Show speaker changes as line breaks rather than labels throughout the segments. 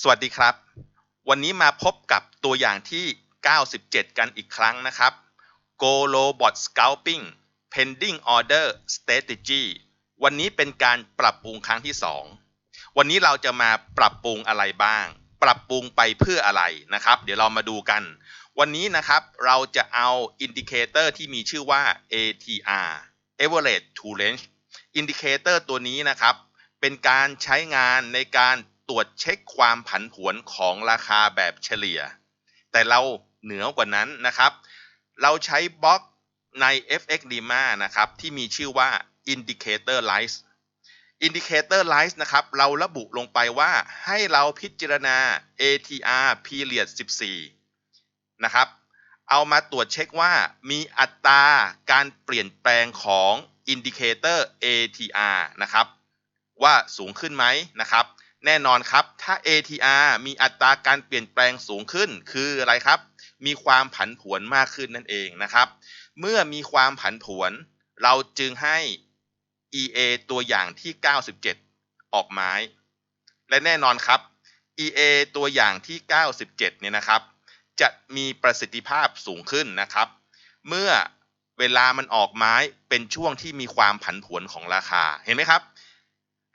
สวัสดีครับ วันนี้มาพบกับตัวอย่างที่ 97 กันอีกครั้งนะครับ Go Robot Scalping Pending Order Strategy วันนี้เป็นการปรับปรุงครั้งที่ 2 วันนี้เราจะมาปรับปรุงอะไรบ้าง ปรับปรุงไปเพื่ออะไรนะครับ เดี๋ยวเรามาดูกัน วันนี้นะครับเราจะเอาอินดิเคเตอร์ที่มีชื่อว่า ATR Average to Range อินดิเคเตอร์ตัวนี้นะครับ เป็นการใช้งานในการ ตรวจเช็คความผันผวนของราคาแบบเฉลี่ย แต่เราเหนือกว่านั้นนะครับ เราใช้บล็อกใน FX Lima นะครับ ที่มีชื่อว่า Indicator Light Indicator Light นะครับ เราระบุลงไปว่าให้เราพิจารณา ATR period 14 นะครับ เอามาตรวจเช็คว่ามีอัตราการเปลี่ยนแปลงของ Indicator ATR นะครับ ว่าสูงขึ้นไหมนะครับ แน่นอนครับ ถ้า ATR มีอัตราการเปลี่ยนแปลงสูงขึ้น คืออะไรครับ มีความผันผวนมากขึ้นนั่นเองนะครับ เมื่อมีความผันผวน เราจึงให้ EA ตัวอย่างที่ 97 ออกไม้ และแน่นอนครับ EA ตัวอย่างที่ 97 เนี่ยนะครับ จะมีประสิทธิภาพสูงขึ้นนะครับ เมื่อเวลามันออกไม้เป็นช่วงที่มีความผันผวนของราคา เห็นไหมครับ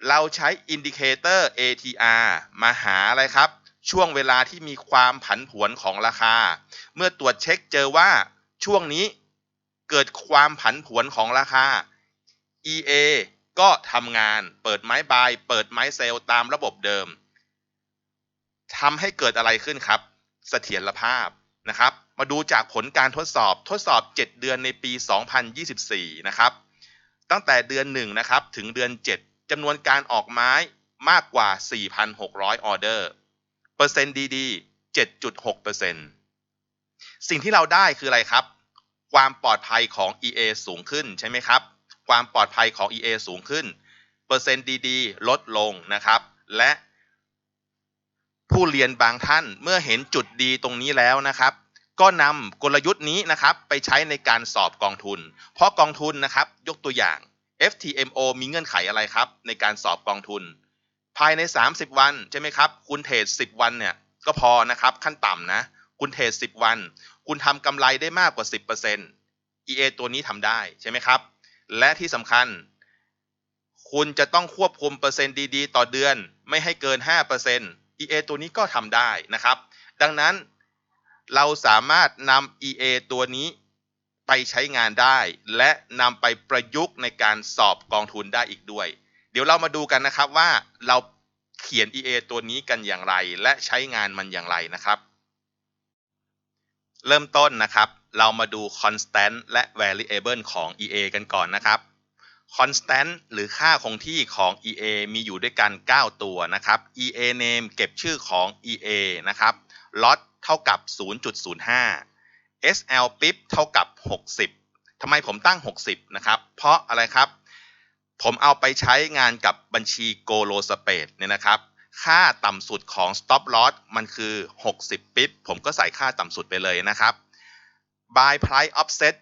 เราใช้อินดิเคเตอร์ ATR มาหาอะไรครับ ช่วงเวลาที่มีความผันผวนของราคา เมื่อตรวจเช็คเจอว่าช่วงนี้เกิดความผันผวนของราคา EA ก็ทำงานเปิดไม้บาย เปิดไม้เซลล์ตามระบบเดิมทำให้เกิดอะไรขึ้นครับ เสถียรภาพนะครับ มาดูจากผลการทดสอบทดสอบ 7 เดือนในปี 2024 นะครับ ตั้งแต่เดือน 1 นะครับ ถึงเดือน 7 จำนวนการออกไม้มากกว่า 4,600 ออเดอร์ เปอร์เซ็นต์ดีๆ 7.6%สิ่งที่เราได้คืออะไรครับ ความปลอดภัยของ EA สูงขึ้นใช่ไหมครับ ความปลอดภัยของ EA สูงขึ้น เปอร์เซ็นต์ดีๆ ลดลงนะครับ และผู้เรียนบางท่านเมื่อเห็นจุดดีตรงนี้แล้วนะครับ ก็นำกลยุทธ์นี้นะครับไปใช้ในการสอบกองทุน เพราะกองทุนนะครับยกตัวอย่าง FTMO มีเงื่อนไขอะไรครับ ในการสอบกองทุน ภายใน 30 วันใช่ไหมครับ คุณเทรด10 วันเนี่ยก็พอนะครับขั้นต่ำนะ คุณเทรด10 วัน คุณทำกำไรได้มากกว่า 10% EA ตัวนี้ทำได้ใช่ไหมครับ และที่สำคัญ คุณจะต้องควบคุมเปอร์เซ็นต์ดีๆ ต่อเดือน ไม่ให้เกิน 5% EA ตัวนี้ก็ทำได้นะครับ ดังนั้นเราสามารถนำ EA ตัวนี้ ไปใช้งานได้ และนำไปประยุกต์ในการสอบกองทุนได้อีกด้วย เดี๋ยวเรามาดูกันนะครับว่าเราเขียน EA ตัวนี้กันอย่างไร และใช้งานมันอย่างไรนะครับ เริ่มต้นนะครับ เรามาดู constant และ variable ของ EA กันก่อนนะครับ constant หรือค่าคงที่ของ EA มีอยู่ด้วยกัน 9 ตัวนะครับ EA name เก็บชื่อของ EA นะครับ lot เท่ากับ 0.05 SL pip เท่ากับ 60ทำไมผมตั้ง 60 นะครับ เพราะอะไรครับ ผมเอาไปใช้งานกับบัญชี g o l o Space เนี่ยนะครับ ค่าต่ำสุดของ stop loss มันคือ 60 ปิ๊บผมก็ใส่ค่าต่ำสุดไปเลยนะครับ buy price offset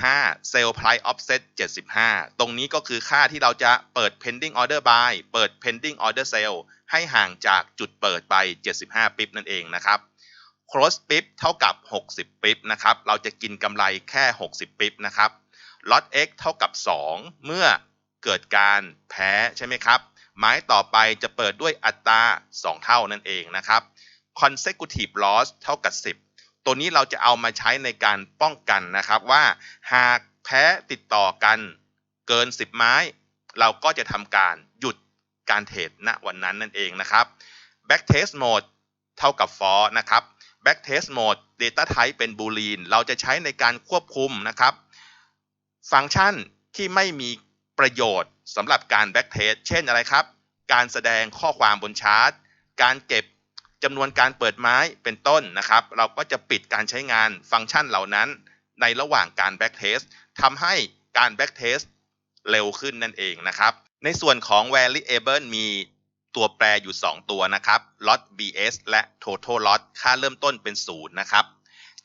75 sell price offset 75 ตรงนี้ก็คือค่าที่เราจะเปิด pending order buy เปิด pending order sell ให้ห่างจากจุดเปิดไป 75 ปิ๊บนั่นเองนะครับ cross ปิ๊บเท่ากับ 60ปิ๊บนะครับ เราจะกินกำไรแค่ 60ปิ๊บนะครับ lot x เท่ากับ 2 เมื่อเกิดการแพ้ใช่ไหมครับไม้ต่อไปจะเปิดด้วยอัตรา 2 เท่านั่นเองนะครับ consecutive loss เท่ากับ 10 ตัวนี้เราจะเอามาใช้ในการป้องกันนะครับว่า หากแพ้ติดต่อกันเกิน 10 ไม้ เราก็จะทำการหยุดการเทรดณวันนั้นนั่นเองนะครับ back test mode เท่ากับ for นะครับ back test mode data type เป็น boolean เราจะใช้ในการควบคุมนะครับ ฟังก์ชันที่ไม่มีประโยชน์สำหรับการ back test เช่นอะไรครับ การแสดงข้อความบนชาร์ต การเก็บจำนวนการเปิดไม้เป็นต้นนะครับ เราก็จะปิดการใช้งานฟังก์ชันเหล่านั้นในระหว่างการ back test ทำให้การ back test เร็วขึ้นนั่นเองนะครับ ในส่วนของ variable มี ตัวแปรอยู่ 2 ตัวนะครับ lot bs และ total lot ค่าเริ่มต้นเป็น0นะครับ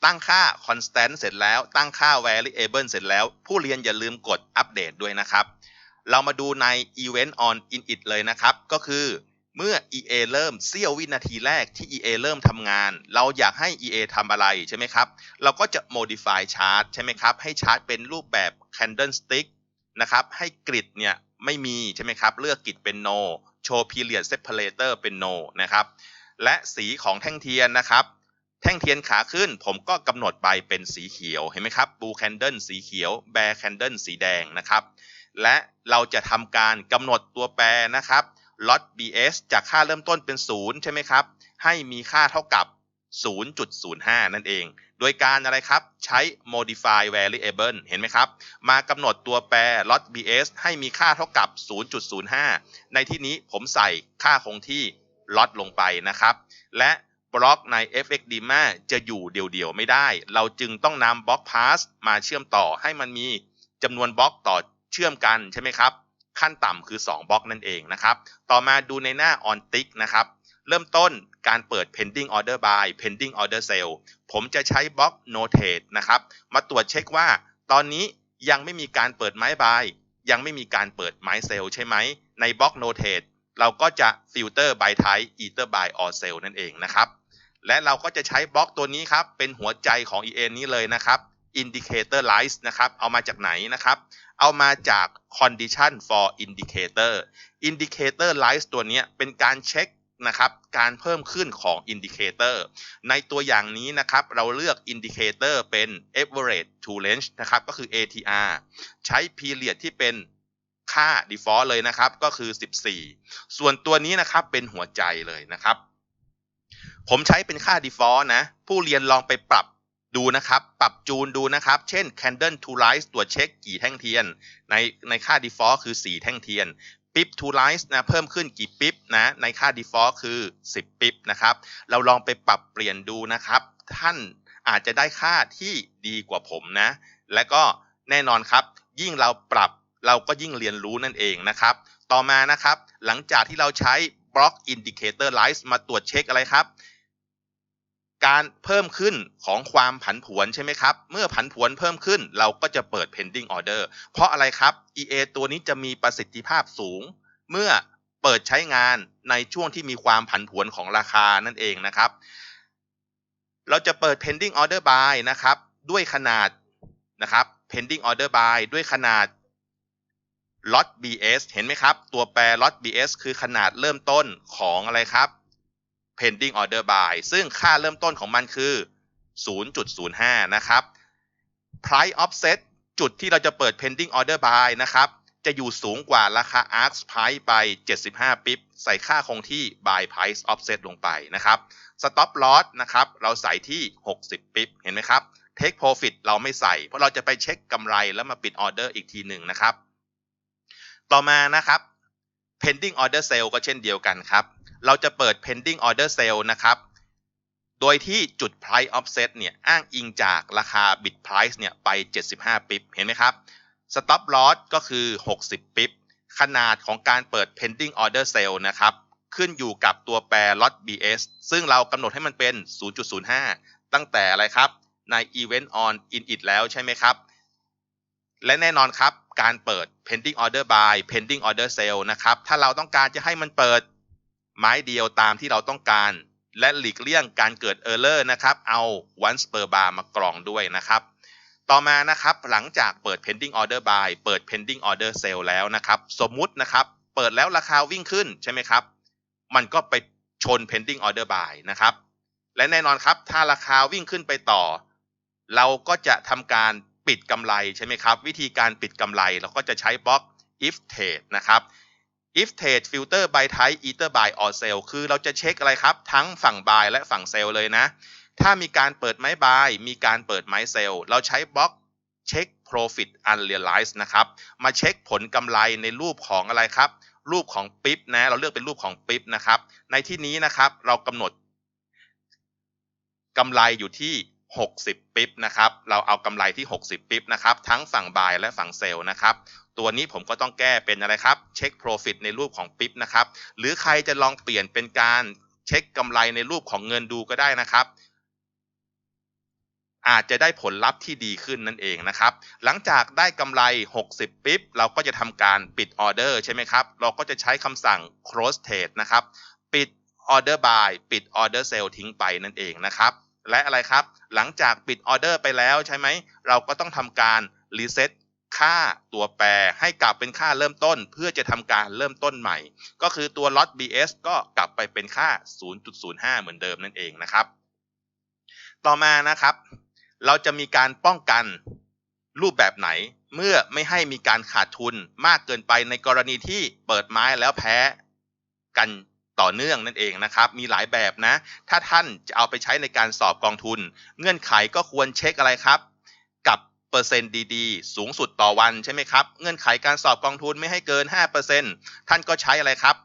ตั้งค่า constant เสร็จแล้ว ตั้งค่า variable เสร็จแล้ว ผู้เรียนอย่าลืมกดอัปเดตด้วยนะครับ เรามาดูใน event on init เลยนะครับ ก็คือเมื่อ EA เริ่มเสี้ยววินาทีแรกที่ EA เริ่มทำงาน เราอยากให้ EA ทำอะไรใช่ไหมครับ เราก็จะ modify chart ใช่ไหมครับ ให้ชาร์ตเป็นรูปแบบ candlestick นะครับ ให้กริดเนี่ยไม่มีใช่ไหมครับ เลือกกริดเป็น no โชว์ period separator เป็น no นะครับ และสีของแท่งเทียนนะครับ แท่งเทียนขาขึ้นผมก็กำหนดไปเป็นสีเขียว เห็นไหมครับ blue candle สีเขียว bear candle สีแดงนะครับ และเราจะทำการกำหนดตัวแปรนะครับ lot bs จากค่าเริ่มต้นเป็น 0 ใช่ไหมครับ ให้มีค่าเท่ากับ 0.05 นั่นเอง ดยการอะไรครับ ใช้ modify variable เห็นไหมครับ มากำหนดตัวแปร lot bs ให้มีค่าเท่ากับ 0.05 ในที่นี้ผมใส่ค่าคงที่ lot ลงไปนะครับ และบล็อกใน fxdima จะอยู่เดี่ยวๆ ไม่ได้ เราจึงต้องนำบล็อก pass มาเชื่อมต่อให้มันมีจำนวนบล็อกต่อเชื่อมกันใช่ไหมครับ ขั้นต่ำคือ 2 บล็อกนั่นเองนะครับ ต่อมาดูในหน้า on tick นะครับ เริ่มต้นการเปิด pending order buy pending order sale ผมจะใช้บล็อก notate นะครับ มาตรวจเช็คว่า ตอนนี้ยังไม่มีการเปิดไม้ buy ยังไม่มีการเปิดไม้ sell ใช่ไหม ในบล็อก notate เราก็จะ filter by type either buy or sell นั่นเองนะครับ และเราก็จะใช้บล็อกตัวนี้ครับ เป็นหัวใจของ EN นี้เลยนะครับ indicator lines นะครับ เอามาจากไหนนะครับ เอามาจาก condition for indicator indicator lines ตัวนี้เป็นการเช็ค นะครับการเพิ่มขึ้นของ indicator ในตัวอย่างนี้นะครับเราเลือก indicator เป็น average to range นะครับก็คือ ATR ใช้ period ที่เป็นค่า default เลยนะครับก็คือ 14 ส่วนตัวนี้นะครับเป็นหัวใจเลยนะครับ ผมใช้เป็นค่า default นะ ผู้เรียนลองไปปรับดูนะครับ ปรับจูนดูนะครับ เช่น candle to rise ตัวเช็คกี่แท่งเทียน ในในค่า default คือ 4 แท่งเทียน ปิ๊บ to rise นะเพิ่มขึ้นกี่ปิ๊บนะในค่า default คือ 10 ปิ๊บนะครับเราลองไปปรับเปลี่ยนดูนะครับ ท่านอาจจะได้ค่าที่ดีกว่าผมนะ และก็แน่นอนครับ ยิ่งเราปรับเราก็ยิ่งเรียนรู้นั่นเองนะครับ ต่อมานะครับ หลังจากที่เราใช้ block indicator rise มาตรวจเช็คอะไรครับ การเพิ่มขึ้นของความผันผวนใช่ไหมครับ เมื่อผันผวนเพิ่มขึ้นเราก็จะเปิด pending order เพราะอะไรครับ EA ตัวนี้จะมีประสิทธิภาพสูง เมื่อเปิดใช้งานในช่วงที่มีความผันผวนของราคานั่นเองนะครับ เราจะเปิด pending order buy นะครับ ด้วยขนาดนะครับ pending order buy ด้วยขนาด lot bs เห็นไหมครับ ตัวแปร lot bs คือขนาดเริ่มต้นของอะไรครับ pending order by ซึ่งค่าเริ่มต้นของมันคือ 0.05 นะครับ price offset จุดที่เราจะเปิด pending order by นะครับ จะอยู่สูงกว่าราคา ask price ไป 75 ปิ๊บใส่ค่าคงที่ buy price offset ลงไปนะครับ stop loss นะครับ เราใส่ที่ 60 ปิ๊บเห็นไหมครับ take profit เราไม่ใส่ เพราะเราจะไปเช็คกำไรแล้วมาปิดออเดอร์อีกทีหนึ่งนะครับ ต่อมานะครับ pending order sale ก็เช่นเดียวกันครับ เราจะเปิด pending order sale นะครับ โดยที่จุด price offset เนี่ยอ้างอิงจากราคา bid price เนี่ยไป 75 ปิ๊บ เห็นไหมครับ stop loss ก็คือ 60 ปิ๊บ ขนาดของการเปิด pending order sale นะครับ ขึ้นอยู่กับตัวแปร lot bs ซึ่งเรากำหนดให้มันเป็น 0.05 ตั้งแต่อะไรครับ ใน event on init แล้วใช่ไหมครับและแน่นอนครับ การเปิด pending order buy pending order sale นะครับ ถ้าเราต้องการจะให้มันเปิด ไม้เดียวตามที่เราต้องการ และหลีกเลี่ยงการเกิด error นะครับเอา once per bar มากรองด้วยนะครับ ต่อมานะครับหลังจากเปิด pending order buy เปิด pending order sale แล้วนะครับ สมมุตินะครับเปิดแล้วราคาวิ่งขึ้นใช่ไหมครับ มันก็ไปชน pending order buy นะครับ และแน่นอนครับถ้าราคาวิ่งขึ้นไปต่อ เราก็จะทำการปิดกำไรใช่ไหมครับ วิธีการปิดกำไรเราก็จะใช้บล็อก if trade นะครับ if trade filter by type either buy or sell คือเราจะเช็คอะไรครับ ทั้งฝั่ง buy และฝั่ง sell เลยนะ ถ้ามีการเปิดไม้ buy มีการเปิดไม้ sell เราใช้บล็อกเช็ค profit unrealized นะครับ มาเช็คผลกำไรในรูปของอะไรครับ รูปของปิ๊บนะ เราเลือกเป็นรูปของปิ๊บนะครับ ในที่นี้นะครับ เรากำหนดกำไรอยู่ที่ 60 ปิ๊บนะครับ เราเอากำไรที่ 60 ปิ๊บนะครับ ทั้งฝั่ง buy และฝั่ง sell นะครับ ตัวนี้ผมก็ต้องแก้เป็นอะไรครับเช็ค profit ในรูปของปิ๊บนะครับหรือใครจะลองเปลี่ยนเป็นการเช็คกำไรในรูปของเงินดูก็ได้นะครับอาจจะได้ผลลัพธ์ที่ดีขึ้นนั่นเองนะครับ หลังจากได้กำไร 60 ปิ๊บ เราก็จะทำการปิดออเดอร์ใช่ไหมครับ เราก็จะใช้คำสั่ง close trade นะครับ ปิด order buy ปิด order sell ทิ้งไปนั่นเองนะครับ และอะไรครับ หลังจากปิดออเดอร์ไปแล้วใช่ไหม เราก็ต้องทำการ reset ค่าตัวแปรให้กลับเป็นค่าเริ่มต้น เพื่อจะทำการเริ่มต้นใหม่ ก็คือตัว lot BS ก็กลับไปเป็นค่า 0.05 เหมือนเดิมนั่นเองนะครับ ต่อมานะครับ เราจะมีการป้องกันรูปแบบไหนเมื่อไม่ให้มีการขาดทุนมากเกินไปในกรณีที่เปิดไม้แล้วแพ้กันต่อเนื่องนั่นเองนะครับ มีหลายแบบนะ ถ้าท่านจะเอาไปใช้ในการสอบกองทุน เงื่อนไขก็ควรเช็คอะไรครับ กับเปอร์เซ็นต์ดีๆ สูงสุดต่อวันใช่ไหมครับ เงื่อนไขการสอบกองทุนไม่ให้เกิน 5%ท่านก็ใช้อะไรครับ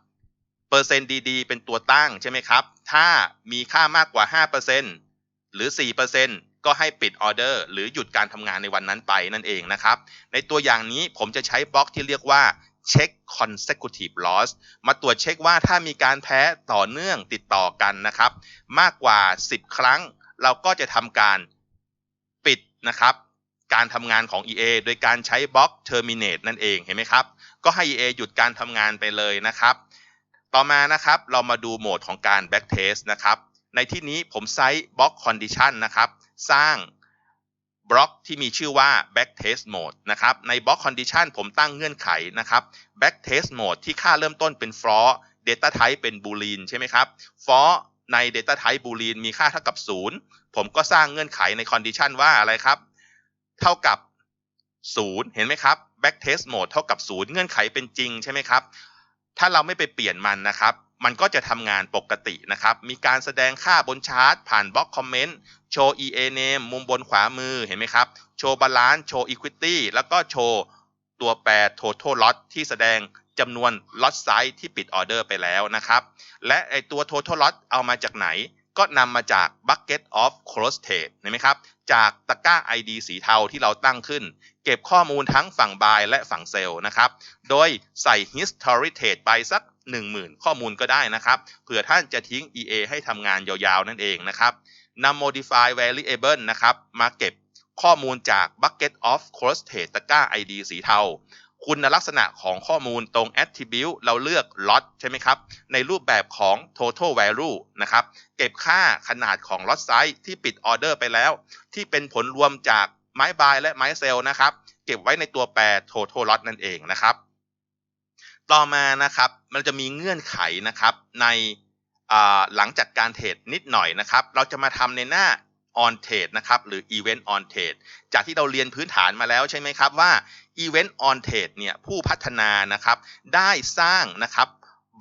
เปอร์เซ็นต์ดีๆ เป็นตัวตั้งใช่ไหมครับ ถ้ามีค่ามากกว่า 5%หรือ 4%ก็ให้ปิดออเดอร์ หรือหยุดการทำงานในวันนั้นไปนั่นเองนะครับ ในตัวอย่างนี้ผมจะใช้บล็อกที่เรียกว่าเช็ค consecutive loss มาตรวจเช็คว่าถ้ามีการแพ้ต่อเนื่องติดต่อกันนะครับ มากกว่า 10 ครั้ง เราก็จะทำการปิดนะครับ การทำงานของ EA โดยการใช้บล็อก terminate นั่นเองเห็นไหมครับ ก็ให้ EA หยุดการทำงานไปเลยนะครับ ต่อมานะครับเรามาดูโหมดของการ back test นะครับ ในที่นี้ผมใช้บล็อก condition นะครับ สร้างบล็อกที่มีชื่อว่า back test mode นะครับ ในบล็อก condition ผมตั้งเงื่อนไขนะครับ back test mode ที่ค่าเริ่มต้นเป็น for data type เป็น boolean ใช่ไหมครับ for ใน data type boolean มีค่าเท่ากับ 0 ผมก็สร้างเงื่อนไขใน condition ว่าอะไรครับ เท่ากับ 0 เห็นไหมครับ back test mode เท่ากับ 0 เงื่อนไขเป็นจริงใช่ไหมครับ ถ้าเราไม่ไปเปลี่ยนมันนะครับ มันก็จะทำงานปกตินะครับ มีการแสดงค่าบนชาร์ตผ่านบล็อกคอมเมนต์ โชว์ EA name มุมบนขวามือเห็นไหมครับ โชว์บาลานซ์โชว์ equity แล้วก็โชว์ตัวแปร total lot ที่แสดงจำนวน lot size ที่ปิดออเดอร์ไปแล้วนะครับ และไอตัว total lot เอามาจากไหน ก็นำมาจาก bucket of close trade เห็นไหมครับ จากตะกร้า ID สีเทาที่เราตั้งขึ้น เก็บข้อมูลทั้งฝั่ง buy และฝั่ง sell นะครับ โดยใส่ history trade ไปสัก 10,000 ข้อมูลก็ได้นะครับ เผื่อท่านจะทิ้ง EA ให้ทำงานยาวๆ นั่นเองนะครับนำ modify variable นะครับ มาเก็บข้อมูลจาก bucket of cross trade ตะกร้า ID สีเทา คุณลักษณะของข้อมูลตรง attribute เราเลือก lot ใช่ไหมครับ ในรูปแบบของ total value นะครับ เก็บค่าขนาดของ lot size ที่ปิดออเดอร์ไปแล้ว ที่เป็นผลรวมจากไม้ buy และไม้ sell นะครับ เก็บไว้ในตัวแปร total lot นั่นเองนะครับ ต่อมานะครับมันจะมีเงื่อนไขนะครับในหลังจากการเทรดนิดหน่อยนะครับ เราจะมาทำในหน้า on trade นะครับหรือ event on trade จากที่เราเรียนพื้นฐานมาแล้วใช่ไหมครับว่า event on trade เนี่ยผู้พัฒนานะครับได้สร้างนะครับ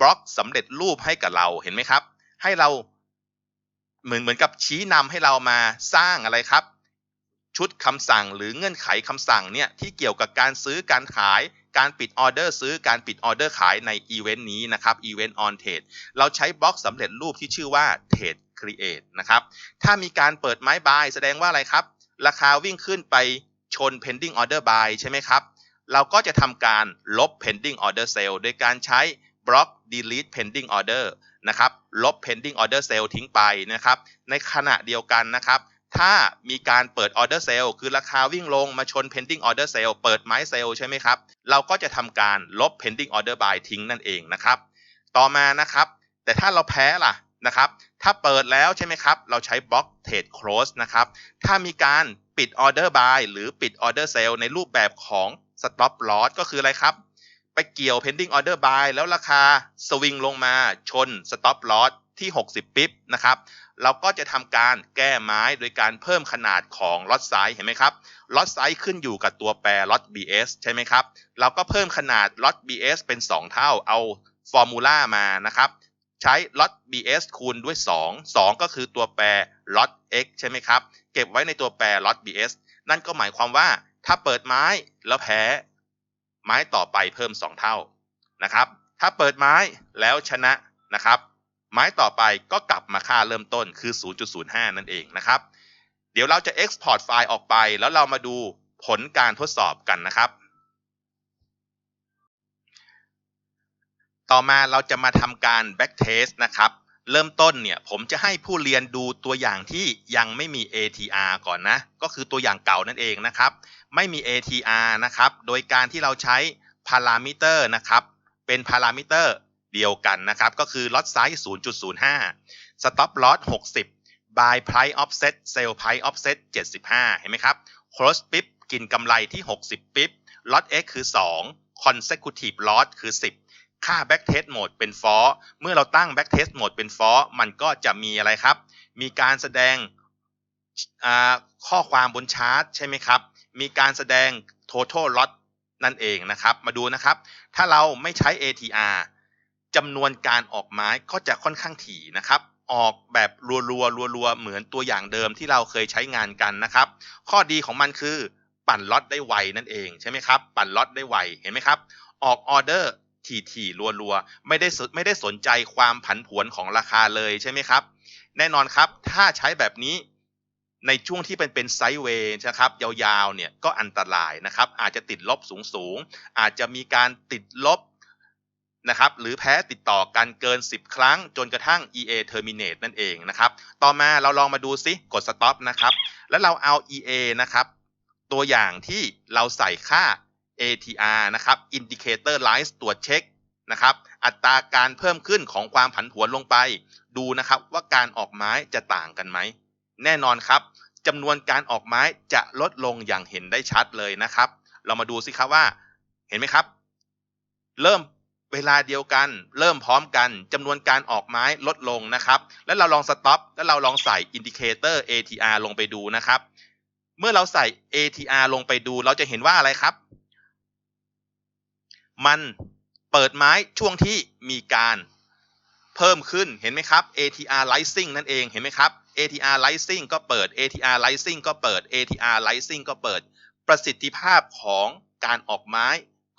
บล็อกสำเร็จรูปให้กับเราเห็นไหมครับ ให้เราเหมือนเหมือนกับชี้นำให้เรามาสร้างอะไรครับ ชุดคำสั่งหรือเงื่อนไขคำสั่งเนี่ยที่เกี่ยวกับการซื้อการขายการปิดออเดอร์ซื้อการปิดออเดอร์ขายในอีเวนต์นี้นะครับอีเวนต์ออนเทรดเราใช้บล็อกสำเร็จรูปที่ชื่อว่า Trade Create นะครับ ถ้ามีการเปิดไม้บายแสดงว่าอะไรครับ ราคาวิ่งขึ้นไปชน pending order buy ใช่ไหมครับ เราก็จะทำการลบ pending order sell โดยการใช้บล็อก delete pending order นะครับ ลบ pending order sell ทิ้งไปนะครับ ในขณะเดียวกันนะครับถ้ามีการเปิดออเดอร์เซลล์คือราคาวิ่งลงมาชน pending order sale เปิดไม้เซลล์ใช่ไหมครับ เราก็จะทำการลบ pending order buy ทิ้งนั่นเองนะครับ ต่อมานะครับ แต่ถ้าเราแพ้ล่ะ นะครับถ้าเปิดแล้วใช่ไหมครับ เราใช้บล็อก trade close นะครับถ้ามีการปิด order buy หรือปิด order sale ในรูปแบบของ stop loss ก็คืออะไรครับ ไปเกี่ยว pending order buy แล้วราคาสวิงลงมาชน stop loss ที่ 60 ปิ๊บนะครับ เราก็จะทำการแก้ไม้โดยการเพิ่มขนาดของล็อตไซส์เห็นไหมครับล็อตไซส์ขึ้นอยู่กับตัวแปรล็อต BS ใช่ไหมครับ เราก็เพิ่มขนาดล็อต BS เป็น 2 เท่าเอาฟอร์มูลามานะครับ ใช้ล็อต BS คูณด้วย 2 2 ก็คือตัวแปรล็อต X ใช่ไหมครับ เก็บไว้ในตัวแปรล็อต BS นั่นก็หมายความว่าถ้าเปิดไม้แล้วแพ้ ไม้ต่อไปเพิ่ม 2 เท่านะครับ ถ้าเปิดไม้แล้วชนะนะครับ ไม้ต่อไปก็กลับมาค่าเริ่มต้นคือ 0.05 นั่นเองนะครับ เดี๋ยวเราจะ Export ไฟล์ออกไป แล้วเรามาดูผลการทดสอบกันนะครับ ต่อมาเราจะมาทำการ back test นะครับ เริ่มต้นเนี่ยผมจะให้ผู้เรียนดูตัวอย่างที่ยังไม่มี ATR ก่อนนะ ก็คือตัวอย่างเก่านั่นเองนะครับ ไม่มี ATR นะครับ โดยการที่เราใช้พารามิเตอร์นะครับ เป็นพารามิเตอร์เดียวกันนะครับ ก็คือ lot size 0.05 stop loss 60 buy price offset sell price offset 75 เห็นไหมครับ close ปิ๊บกินกำไรที่ 60ปิ๊บ lot x คือ 2 consecutive loss คือ 10 ค่า back test mode เป็น for เมื่อเราตั้ง back test mode เป็น for มันก็จะมีอะไรครับ มีการแสดงข้อความบนชาร์ตใช่ไหมครับ มีการแสดง total lot นั่นเองนะครับ มาดูนะครับ ถ้าเราไม่ใช้ ATR จำนวนการออกไม้ก็จะค่อนข้างถี่นะครับ ออกแบบรัวๆรัวๆ เหมือนตัวอย่างเดิมที่เราเคยใช้งานกันนะครับ ข้อดีของมันคือปั่นล็อตได้ไวนั่นเองใช่ไหมครับ ปั่นล็อตได้ไว เห็นไหมครับ ออกออเดอร์ ถี่ๆรัวๆไม่ได้ไม่ได้สนใจความผันผวนของราคาเลยใช่ไหมครับ แน่นอนครับถ้าใช้แบบนี้ในช่วงที่เป็นเป็นไซด์เวย์นะครับยาวๆเนี่ยก็อันตรายนะครับอาจจะติดลบสูงๆ อาจจะมีการติดลบนะครับหรือแพ้ติดต่อกันเกิน 10 ครั้งจนกระทั่ง EA terminate นั่นเองนะครับต่อมาเราลองมาดูซิกด stop นะครับแล้วเราเอา EA นะครับตัวอย่างที่เราใส่ค่า ATR นะครับ Indicator Line ตรวจเช็คนะครับ อัตราการเพิ่มขึ้นของความผันผวนลงไป ดูนะครับว่าการออกไม้จะต่างกันไหม แน่นอนครับจำนวนการออกไม้จะลดลงอย่างเห็นได้ชัดเลยนะครับ เรามาดูสิครับว่า เห็นไหมครับ เริ่มเวลาเดียวกัน เริ่มพร้อมกันจำนวนการออกไม้ลดลงนะครับ แล้วเราลองสต็อปแล้วเราลองใส่อินดิเคเตอร์ ATR ลงไปดูนะครับ เมื่อเราใส่ ATR ลงไปดู เราจะเห็นว่าอะไรครับ มันเปิดไม้ช่วงที่มีการเพิ่มขึ้นเห็นไหมครับ ATR rising นั่นเองเห็นไหมครับ ATR rising ก็เปิด ATR rising ก็เปิด ATR rising ก็เปิด ประสิทธิภาพของการออกไม้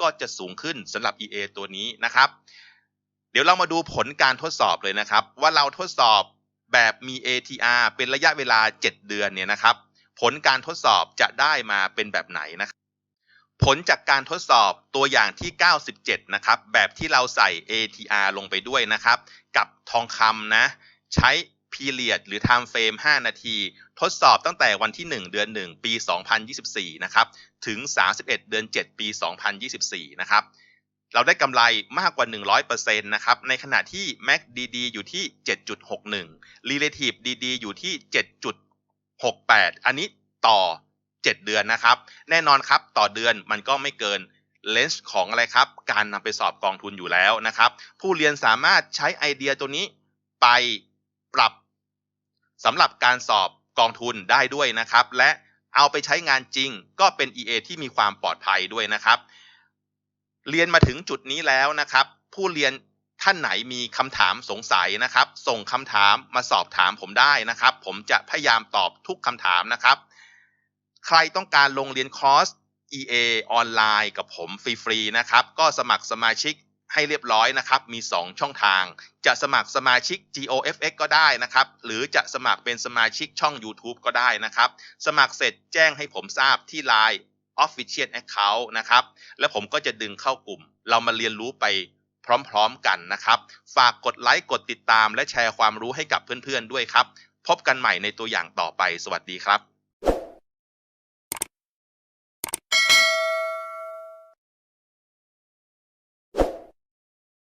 ก็จะสูงขึ้นสำหรับ EA ตัวนี้นะครับ เดี๋ยวเรามาดูผลการทดสอบเลยนะครับ ว่าเราทดสอบแบบมี ATR เป็นระยะเวลา 7 เดือนเนี่ยนะครับ ผลการทดสอบจะได้มาเป็นแบบไหนนะครับ ผลจากการทดสอบตัวอย่างที่ 97 นะครับ แบบที่เราใส่ ATR ลงไปด้วยนะครับ กับทองคำนะ ใช้ period หรือ time frame 5 นาที ทดสอบตั้งแต่วันที่ 1 เดือน 1 ปี 2024 นะครับ ถึง 31 เดือน 7 ปี 2024 นะครับ เราได้กำไรมากกว่า 100%นะครับ ในขณะที่ Mac DD อยู่ที่ 7.61 Relative DD อยู่ที่ 7.68 อันนี้ต่อ 7 เดือนนะครับ แน่นอนครับต่อเดือนมันก็ไม่เกินเลนส์ของอะไรครับ การนำไปสอบกองทุนอยู่แล้วนะครับ ผู้เรียนสามารถใช้ไอเดียตัวนี้ไปปรับสำหรับการสอบกองทุนได้ด้วยนะครับ และเอาไปใช้งานจริง ก็เป็น EA ที่มีความปลอดภัยด้วยนะครับ เรียนมาถึงจุดนี้แล้วนะครับ ผู้เรียนท่านไหนมีคำถามสงสัยนะครับ ส่งคำถามมาสอบถามผมได้นะครับ ผมจะพยายามตอบทุกคำถามนะครับ ใครต้องการลงเรียนคอร์ส EA ออนไลน์กับผมฟรีๆนะครับ ก็สมัครสมาชิกให้เรียบร้อยนะครับ มี 2 ช่องทาง จะสมัครสมาชิก GOFX ก็ได้นะครับ หรือจะสมัครเป็นสมาชิกช่อง YouTube ก็ได้นะครับ สมัครเสร็จแจ้งให้ผมทราบที่ Line Official Account นะครับ แล้วผมก็จะดึงเข้ากลุ่ม เรามาเรียนรู้ไปพร้อมๆกันนะครับ ฝากกดไลค์ กดติดตาม และแชร์ความรู้ให้กับเพื่อนๆด้วยครับ พบกันใหม่ในตัวอย่างต่อไป สวัสดีครับ